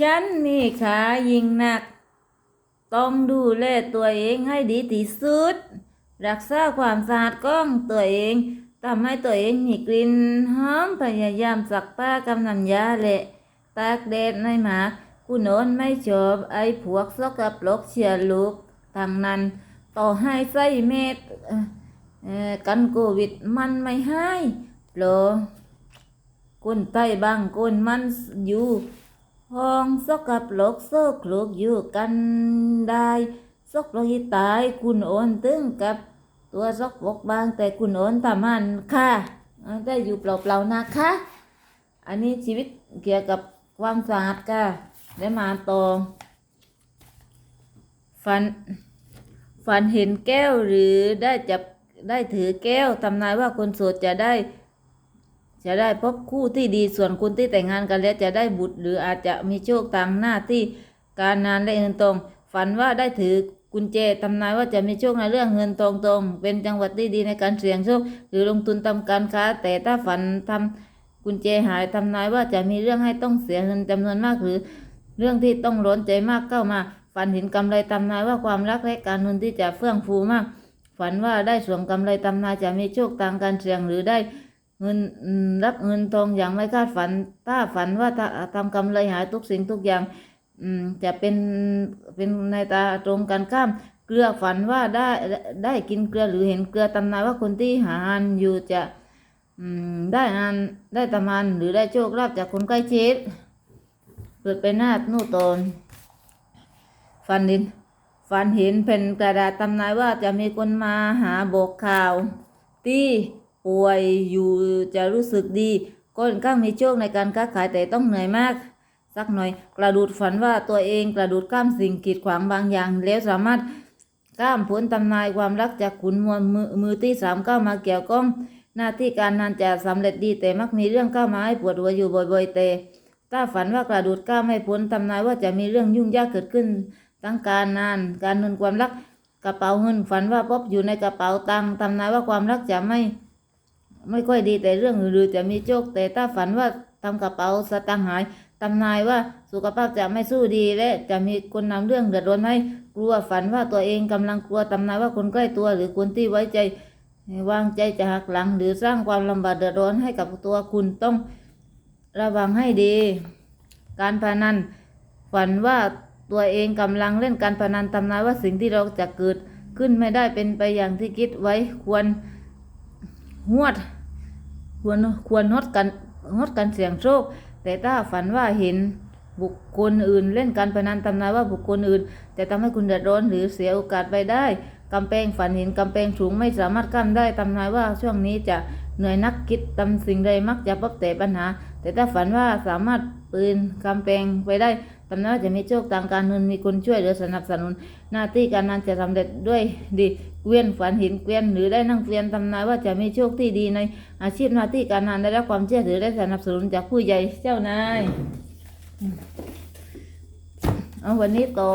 ฉันมีขายิ่งหนัก ต้องดูแลตัวเองให้ดีที่สุด รักษาความสะอาดของตัวเองทำให้ตัวเองมีกลิ่นหอมพยายามสักผ้ากำน้ำยาและตากแดดในหมากูโนนไม่ชอบไอ้พวกสกปรกเชียลูกทางนั้น ต่อให้ใส่เม็ดกันโควิดมันไม่ให้โปรคนไต้บางคนมันอยู่ ห้องสกปรกโซกลกอยู่กันได้สกปรกที่ตายคุณโอนตึงกับตัวสกปกบางแต่คุณโอนทำมันค่ะได้อยู่เปล่าๆนะคะ อันนี้ชีวิตเกี่ยวกับความสะอาดค่ะได้มาต่อฝันฝันเห็นแก้วหรือได้จับได้ถือแก้วทำนายว่าคนโสดจะได้ จะได้พบคู่ที่ดีส่วนคนที่แต่งงานกันแล้วจะได้บุตร หรืออาจจะมีโชคทางหน้าที่การงานและเงินทองฝันว่าได้ถือกุญแจทำนายว่าจะมีโชคในเรื่องเงินทองตรงเป็นจังหวัดที่ดีในการเสี่ยงโชคหรือลงทุนทำการค้า แต่ถ้าฝันทำกุญแจหายทำนายว่าจะมีเรื่องให้ต้องเสียเงินจำนวนมากหรือ เรื่องที่ต้องร้อนใจมากเข้ามา ฝันเห็นกำไรทำนายว่าความรักและการเงินที่จะเฟื่องฟูมาก ฝันว่าได้สวมกำไรทำนายจะมีโชคทางการเสี่ยงหรือได้ เงินรับเงินทองอย่างไม่คาดฝัน ถ้าฝันว่าถ้าทำกำไรหายทุกสิ่งทุกอย่างจะเป็นเป็นในตาตรงกันข้าม เกลือฝันว่าได้ได้กินเกลือหรือเห็นเกลือตำนายว่าคนที่หาอันอยู่จะได้อันได้ตำมันหรือได้โชคลาภจากคนใกล้ชิดเกิดเป็นหน้านู่ตนฝันเห็นฝันเห็นแผ่นกระดาษตำนายว่าจะมีคนมาหาบอกข่าว ที่ ป่วยอยู่จะรู้สึกดีก็ค่อนข้างมีโชคในการค้าขายแต่ต้องเหนื่อยมาก สักหน่อยกระดูดฝันว่าตัวเองกระดูดข้ามสิ่งกีดขวางบางอย่าง แล้วสามารถข้ามพ้นตำนายความรักจากขุนมวลมือมือที่สามเข้ามาเกี่ยวข้องหน้าที่การงานจะสำเร็จดีแต่มักมีเรื่องเข้ามาให้ปวดหัวอยู่บ่อยๆแต่ถ้าฝันว่ากระดูดข้าไม่พ้นตำนายว่าจะมีเรื่องยุ่งยากเกิดขึ้นทั้งการงานการเงินความรักกระเป๋าเงินฝันว่าพบอยู่ในกระเป๋าตังค์ทำนายว่าความรักจะไม่ ไม่ค่อยดีแต่เรื่องอื่นๆจะมีโชคแต่ถ้าฝันว่าทำกระเป๋าสตางค์หายทำนายว่าสุขภาพจะไม่สู้ดีและจะมีคนนำเรื่องเดือดร้อนให้กลัวฝันว่าตัวเองกำลังกลัวทำนายว่าคนใกล้ตัวหรือคนที่ไว้ใจ วางใจจะหักหลัง หรือสร้างความลำบากเดือดร้อนให้กับตัวคุณต้องระวังให้ดี การพนันฝันว่าตัวเองกำลังเล่นการพนันทำนายว่าสิ่งที่เราจะเกิดขึ้นไม่ได้เป็นไปอย่างที่คิดไว้ควร หวด ควรควรงดกันงดกันเสี่ยงโชค แต่ถ้าฝันว่าเห็นบุคคลอื่น เล่นการพนันทำนายว่าบุคคลอื่น จะทำให้คุณเดือดร้อนหรือเสียโอกาสไปได้กำแพงฝันเห็นกำแพงสูงไม่สามารถข้ามได้ทำนายว่าช่วงนี้จะเหนื่อยนักคิดทำสิ่งใดมักจะพบแต่ปัญหา แต่ถ้าฝันว่าสามารถปืนกำแพงไปได้ ทำนายว่าจะมีโชคทางการเงินมีคนช่วยเหลือสนับสนุน หน้าที่การงานจะสำเร็จด้วยดีเกวียนฝันเห็นเกวียนหรือได้นั่งเกวียนทำนายว่าจะมีโชคที่ดีในอาชีพหน้าที่การงานได้รับความเชื่อถือได้สนับสนุนจากผู้ใหญ่เจ้านายเอาวันนี้ต่อ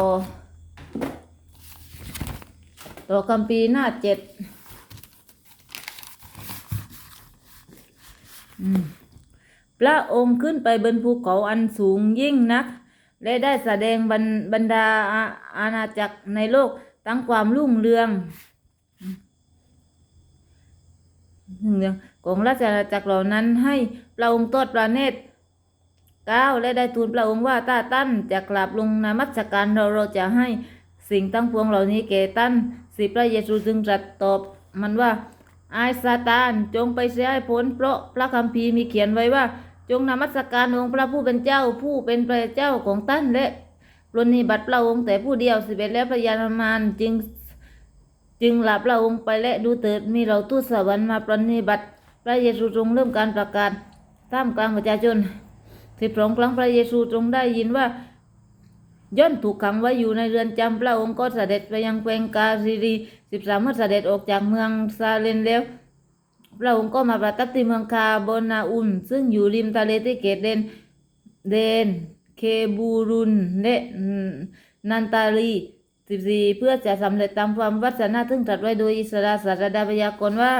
ต่อคำปีหน้าเจ็ดพระองค์ขึ้นไปบนภูเขาอันสูงยิ่งนัก และได้แสดงบรรบรรดาอาอาณาจักรในโลกทั้งความรุ่งเรืองรุ่งเรืองของราชอาณาจักรเหล่านั้นให้พระองค์ทอดพระเนตรเก้าวและได้ทูลพระองค์ว่าถ้าตั้นจะกลับลงนมัสการเราเราจะให้สิ่งตั้งปวงเหล่านี้แก่ตั้นสิพระเยซูจึงตรัสตอบมันว่าไอซาตานจงไปเสียให้พ้นเพราะพระคัมภีร์มีเขียนไว้ว่า จงนมัสการองค์พระผู้เป็นเจ้าผู้เป็นพระเจ้าของท่านและปรนนิบัติพระองค์แต่ผู้เดียวสิบเอ็ดแล้วพระยานมารจึงจึงหลับพระองค์ไปและดูเถิดมีเราทูตสวรรค์มาปรนนิบัติพระเยซูทรงเริ่มการประกาศท่ามกลางประชาชนสิบสองครั้งพระเยซูทรงได้ยินว่าย่อนถูกขังไว้อยู่ในเรือนจำพระองค์ก็เสด็จไปยังแคว้นกาซิรีสิบสามเมื่อเสด็จออกจากเมืองซาเลนแล้ว พระองค์ก็มาประทับที่เมืองคาบนาอุนซึ่งอยู่ริมทะเลที่เกตเดนเดน เคบูรุนและนันตาลีสิบสี่เพื่อจะสำเร็จตามความวัฒนาซึ่งตรัสไว้โดยอิสราศาสดาพยากรณ์ว่า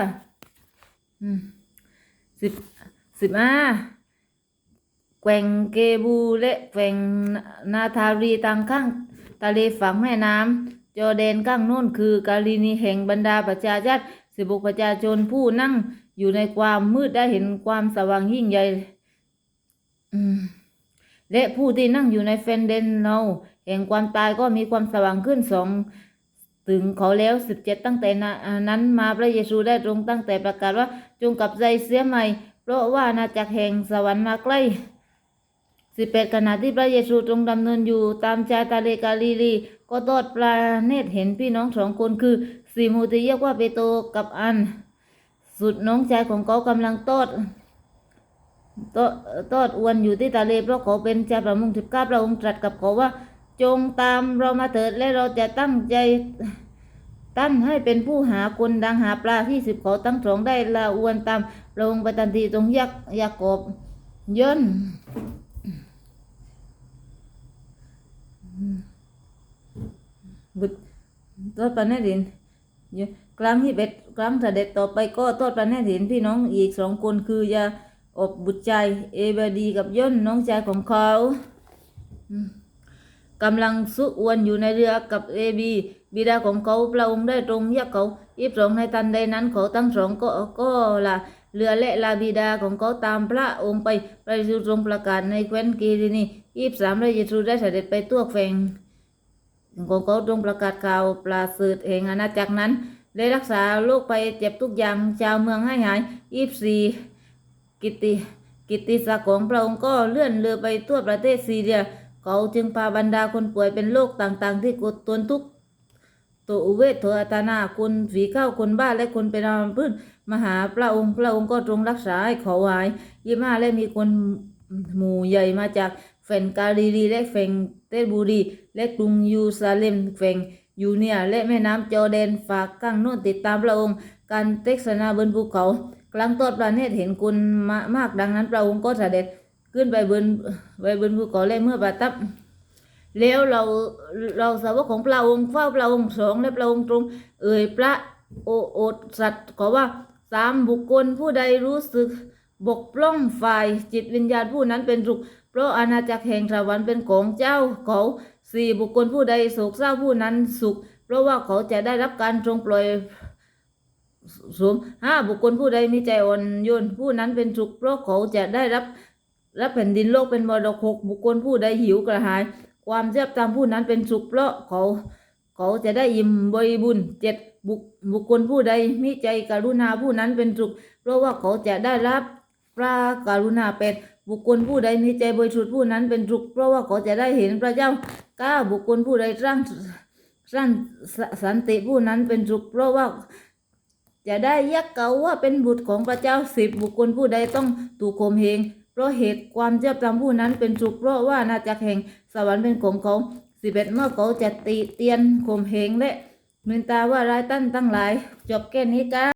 สิบสิบห้าแกว่งเกบูและแกว่งนาทารีทางข้างทะเลฝั่งแม่น้ำจอแดนข้างโน้นคือกาลินีแห่งบรรดาประชาชาติ สิบุกประชาชนผู้นั่งอยู่ในความมืดได้เห็นความสว่างยิ่งใหญ่และผู้ที่นั่งอยู่ในเฟนเดนเนาแห่งความตายก็มีความสว่างขึ้นสองถึงเขาแล้วสิบเจ็ดตั้งแต่นั้นมาพระเยซูได้ตรงตั้งแต่ประกาศว่าจงกลับใจเสียใหม่ เพราะว่าอาณาจักแห่งสวรรค์มาใกล้สิบแปดขณะที่พระเยซูทรงดำเนินอยู่ตามชายทะเลกาลิลี ก็ทอดปลาเนตรเห็นพี่น้องสองคนคือ ซีมูที่เรียกว่าเปโตกับอัน สุดน้องชายของเขากำลังทอดตตอดอวนอยู่ที่ทะเลเพราะเขาเป็นชายประมงสิบเก้าพระองค์ตรัสกับเขาว่า จงตามเรามาเถิดและเราจะตั้งใจตั้นให้เป็นผู้หาคนดังหาปลาที่สิบเขาทั้งสองได้ละอวนตามพระองค์ไปทันทีตรงยักยากบย่นบุตรทอดปาแน่ดิน เยอะครั้งที่เบ็ดครั้งเสด็จต่อไปก็ทอดปลาแน่ดินพี่น้องอีกสองคนคือยาอบบุตรใจเอบดีกับย่นน้องชายของเขากำลังสุอวนอยู่ในเรือกับเอบีบิดาของเขาพระองค์ได้ตรงแยกเขาอีบสองในทันใดนั้นเขาทั้งสองก็ก็ละเรือและลาบิดาของเขาตามพระองค์ไปพระเยซูทรงประกาศในแคว้นกีรินีอีบสามพระเยซูได้เสด็จไปทั่วแฝง ของเขาทรงประกาศข่าวปราเสริฐแห่งอาณาจักรนั้น ได้รักษาโรคไปเจ็บทุกอย่างชาวเมืองให้หายอีบสี่กิติกิติศักดิ์ของพระองค์ก็เลื่อนเรือไปทั่วประเทศซีเรีย เขาจึงพาบรรดาคนป่วยเป็นโรคต่างๆ ที่กดตนทุกตัวอุเวทโทอัตนาคนฝีเข้าคนบ้าและคนเป็นอัมพฤกษ์มาหาพระองค์พระองค์ก็ทรงรักษาให้เขาหายยี่ห้าและมีคนหมู่ใหญ่มาจาก แฟนกาลิลีและแฟนเตบูรี และกรุงยูซาเลมแฟนยูเนียและแม่น้ำจอแดนฝากข้งโน้นติดตามพระองค์ การเทศนาบนภูเขา กลางตอดประเนตรเห็นคนมามากดังนั้นพระองค์ก็เสด็จขึ้นไปบนไปบนภูเขาและเมื่อประทับแล้วเราเราสาวกของพระองค์เฝ้าพระองค์สองและพระองค์ตรง เอ่ยพระโอโอสัตว์ขอว่าสามบุคคลผู้ใดรู้สึกบกพร่องฝ่ายจิตวิญญาณผู้นั้นเป็นสุข ราะอาณาจักรแห่งสวรรค์เป็นของเจ้าเขาสี่บุคคลผู้ใดโศกเศร้าผู้นั้นสุข เพราะว่าเขาจะได้รับการทรงปล่อยสมห้าบุคคลผู้ใดมีใจอ่อนโยนผู้นั้นเป็นสุข เพราะเขาจะได้รับรับแผ่นดินโลกเป็นมรดกหกบุคคลผู้ใดหิวกระหาย ความเทียบตามผู้นั้นเป็นสุข เพราะเขา เขาจะได้อิ่มบริบูรณ์เจ็ดบุบุคคลผู้ใดมีใจกรุณาผู้นั้นเป็นสุข เพราะว่าเขาจะได้รับ พระกรุณาเป็ดบุคคลผู้ใดมีใจบริสุทธิ์ผู้นั้นเป็นสุขเพราะว่าเขาจะได้เห็นพระเจ้าก้าบุคคลผู้ใดสร้างสร้างสันติผู้นั้นเป็นสุขเพราะว่าจะได้ยักเกาว่าเป็นบุตรของพระเจ้าสิบบุคคลผู้ใดต้องถูกข่มเหงเพราะเหตุความเจ็บจำผู้นั้นเป็นสุขเพราะว่านาจักแห่งสวรรค์เป็นของเขาสิบเอ็ดเมื่อเขาจะตีเตียนข่มเหงและมินตาว่าร้ายตั้นตั้งหลาย จบแค่นี้กัน